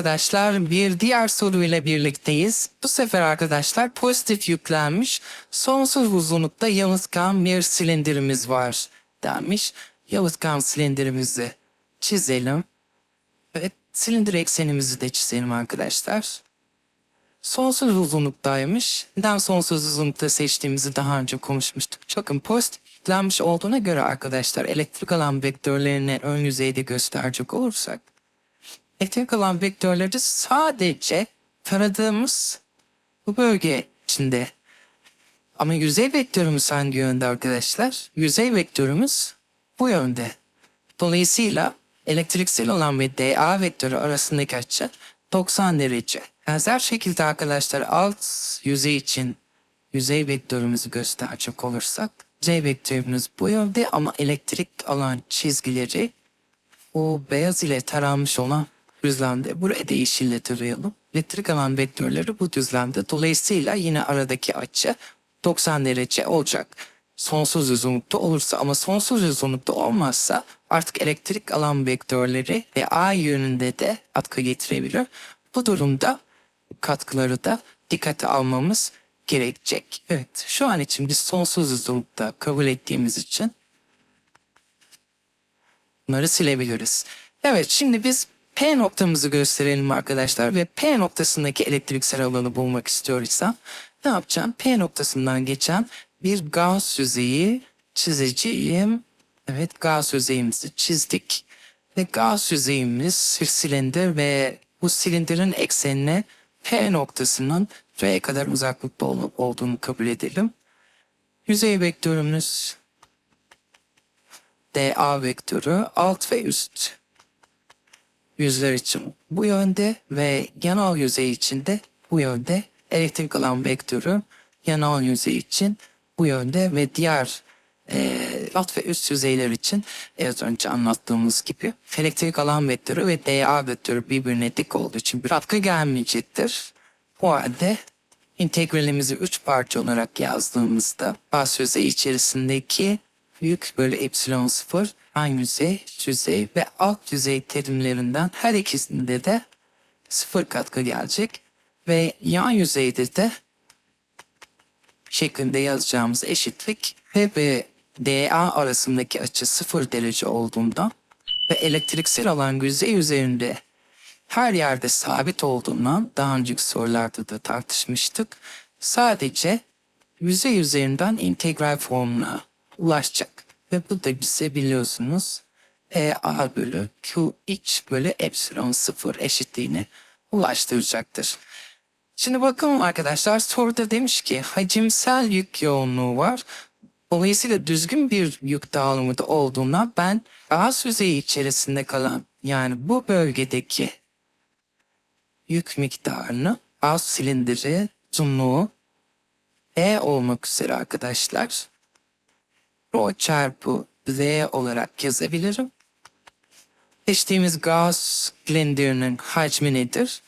arkadaşlar bir diğer soruyla birlikteyiz. Bu sefer arkadaşlar pozitif yüklenmiş sonsuz uzunlukta yalıtkan bir silindirimiz var denmiş. Yalıtkan silindirimizi çizelim. Evet silindir eksenimizi de çizelim arkadaşlar. Sonsuz uzunluktaymış. Neden sonsuz uzunlukta seçtiğimizi daha önce konuşmuştuk. Bakın pozitif yüklenmiş olduğuna göre arkadaşlar elektrik alan vektörlerini ön yüzeyde gösterecek olursak elektrik alan vektörleri sadece taradığımız bu bölge içinde. Ama yüzey vektörümüz hangi yönde arkadaşlar? Yüzey vektörümüz bu yönde. Dolayısıyla elektriksel olan ve dA vektörü arasındaki açı 90 derece. Benzer şekilde arkadaşlar alt yüzey için yüzey vektörümüzü gösterecek olursak C vektörümüz bu yönde ama elektrik alan çizgileri o beyaz ile taranmış olan düzlemde. Buraya da yeşille tarayalım. Elektrik alan vektörleri bu düzlemde. Dolayısıyla yine aradaki açı 90 derece olacak. Sonsuz uzunlukta olursa ama sonsuz uzunlukta olmazsa artık elektrik alan vektörleri ve A yönünde de katkı getirebilir. Bu durumda katkıları da dikkate almamız gerekecek. Evet şu an için biz sonsuz uzunlukta kabul ettiğimiz için bunları silebiliriz. Evet şimdi biz P noktamızı gösterelim arkadaşlar ve P noktasındaki elektriksel alanı bulmak istiyorsam ne yapacağım? P noktasından geçen bir gaz yüzeyi çizeceğim. Evet gaz yüzeyimizi çizdik. Ve gaz yüzeyimiz bir silindir ve bu silindirin eksenine P noktasının R'ye kadar uzaklıkta ol- olduğunu kabul edelim. Yüzey vektörümüz dA vektörü alt ve üst yüzler için bu yönde ve yanal yüzey için de bu yönde elektrik alan vektörü yanal yüzey için bu yönde ve diğer eee, alt ve üst yüzeyler için az önce anlattığımız gibi elektrik alan vektörü ve dA vektörü birbirine dik olduğu için bir katkı gelmeyecektir. O halde integralimizi üç parça olarak yazdığımızda bas yüzey içerisindeki büyük bölü epsilon sıfır ön yüzey, üst yüzey ve alt yüzey terimlerinden her ikisinde de sıfır katkı gelecek. Ve yan yüzeyde de şeklinde yazacağımız eşitlik P ve dA arasındaki açı sıfır derece olduğundan ve elektriksel alan yüzey üzerinde her yerde sabit olduğundan daha önceki sorularda da tartışmıştık. Sadece yüzey üzerinden integral formuna ulaşacak. Ve bu da bize biliyorsunuz E A bölü Q iç bölü epsilon sıfır eşitliğine ulaştıracaktır. Şimdi bakalım arkadaşlar soruda demiş ki hacimsel yük yoğunluğu var. Dolayısıyla düzgün bir yük dağılımı da olduğundan ben gaz yüzeyi içerisinde kalan yani bu bölgedeki yük miktarını gaz silindiri uzunluğu E olmak üzere arkadaşlar Rho çarpı V olarak yazabilirim. Seçtiğimiz gaz silindirinin hacmi nedir?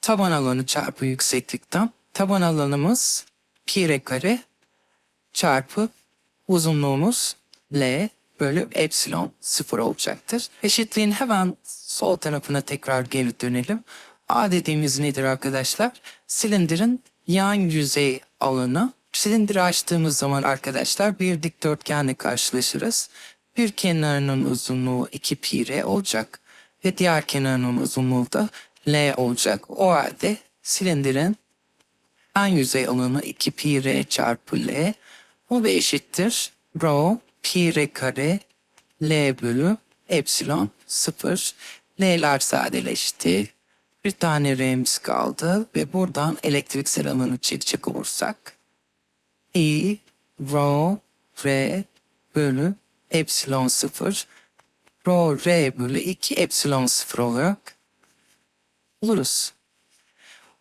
Taban alanı çarpı yükseklikten. Taban alanımız pi r kare çarpı uzunluğumuz L bölü epsilon sıfır olacaktır. Eşitliğin hemen sol tarafına tekrar geri dönelim. A dediğimiz nedir arkadaşlar? Silindirin yan yüzey alanı. Silindiri açtığımız zaman arkadaşlar bir dikdörtgenle karşılaşırız. Bir kenarının uzunluğu 2 pi r olacak ve diğer kenarının uzunluğu da L olacak. O halde silindirin en yüzey alanı 2 pi r çarpı L. O da eşittir. Rho pi r kare L bölü epsilon 0. L'ler sadeleşti. Bir tane R'miz kaldı ve buradan elektriksel alanı çekecek olursak E rho R bölü epsilon 0 rho R bölü 2 epsilon 0 olarak buluruz.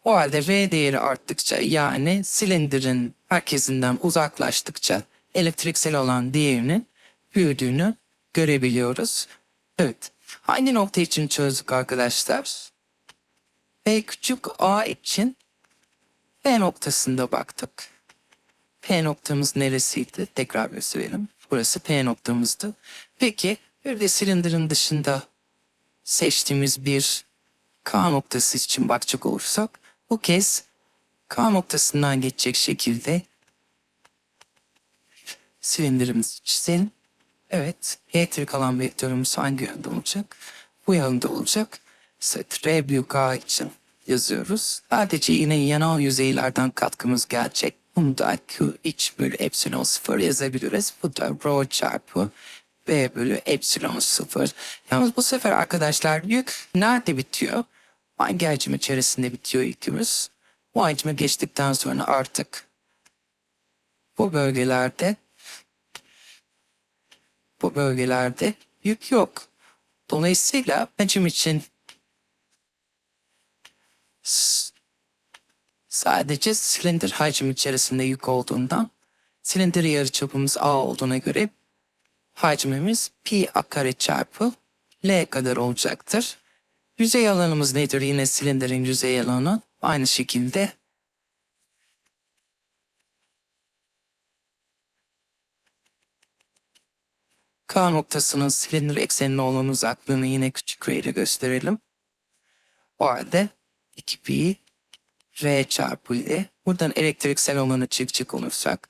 O halde V değeri arttıkça yani silindirin merkezinden uzaklaştıkça elektriksel olan değerinin büyüdüğünü görebiliyoruz. Evet. Aynı nokta için çözdük arkadaşlar. P küçük a için P noktasında baktık. P noktamız neresiydi? Tekrar gösterelim. Burası P noktamızdı. Peki bir de silindirin dışında seçtiğimiz bir K noktası için bakacak olursak bu kez K noktasından geçecek şekilde silindirimizi çizelim. Evet, elektrik alan vektörümüz hangi yönde olacak? Bu yönde olacak. Set R büyük A için yazıyoruz. Sadece yine yanal yüzeylerden katkımız gelecek. Bunu da Q iç bölü epsilon sıfır yazabiliriz. Bu da rho çarpı B bölü epsilon sıfır. Yalnız bu sefer arkadaşlar yük nerede bitiyor? Hangi hacim içerisinde bitiyor yükümüz? Bu hacime geçtikten sonra artık bu bölgelerde bu bölgelerde yük yok. Dolayısıyla hacim için sadece silindir hacim içerisinde yük olduğundan silindir yarıçapımız A olduğuna göre hacmimiz pi a kare çarpı L kadar olacaktır. Yüzey alanımız nedir? Yine silindirin yüzey alanı aynı şekilde K noktasının silindir eksenine olan uzaklığını yine küçük r ile gösterelim. O halde 2 pi r çarpı l. Buradan elektriksel olanı çıkacak olursak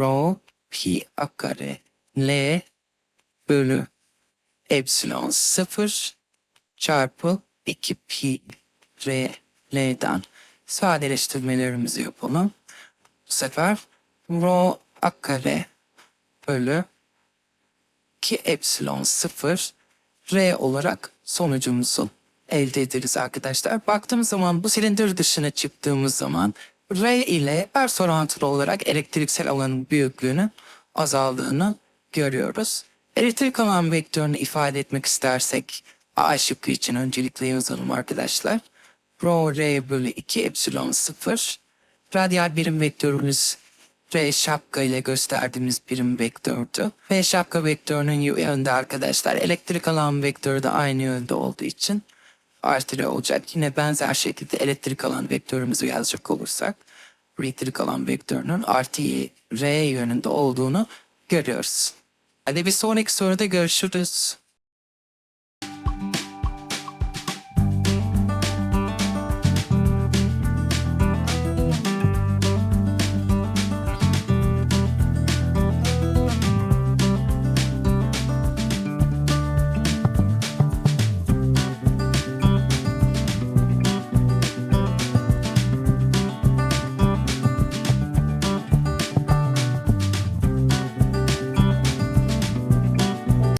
rho pi a kare l bölü epsilon 0 çarpı 2 pi r l'den sadeleştirmelerimizi yapalım. Bu sefer rho a kare bölü 2 epsilon 0 R olarak sonucumuzu elde ederiz arkadaşlar. Baktığımız zaman bu silindir dışına çıktığımız zaman R ile ters orantılı olarak elektriksel alanın büyüklüğünün azaldığını görüyoruz. Elektrik alan vektörünü ifade etmek istersek A şıkkı için öncelikle yazalım arkadaşlar. Rho R bölü 2 epsilon 0 radyal birim vektörümüz V şapka ile gösterdiğimiz birim vektördü. V şapka vektörünün yönde arkadaşlar. Elektrik alan vektörü de aynı yönde olduğu için artı R olacak. Yine benzer şekilde elektrik alan vektörümüzü yazacak olursak elektrik alan vektörünün artı Y, R yönünde olduğunu görüyoruz. Hadi bir sonraki soruda görüşürüz.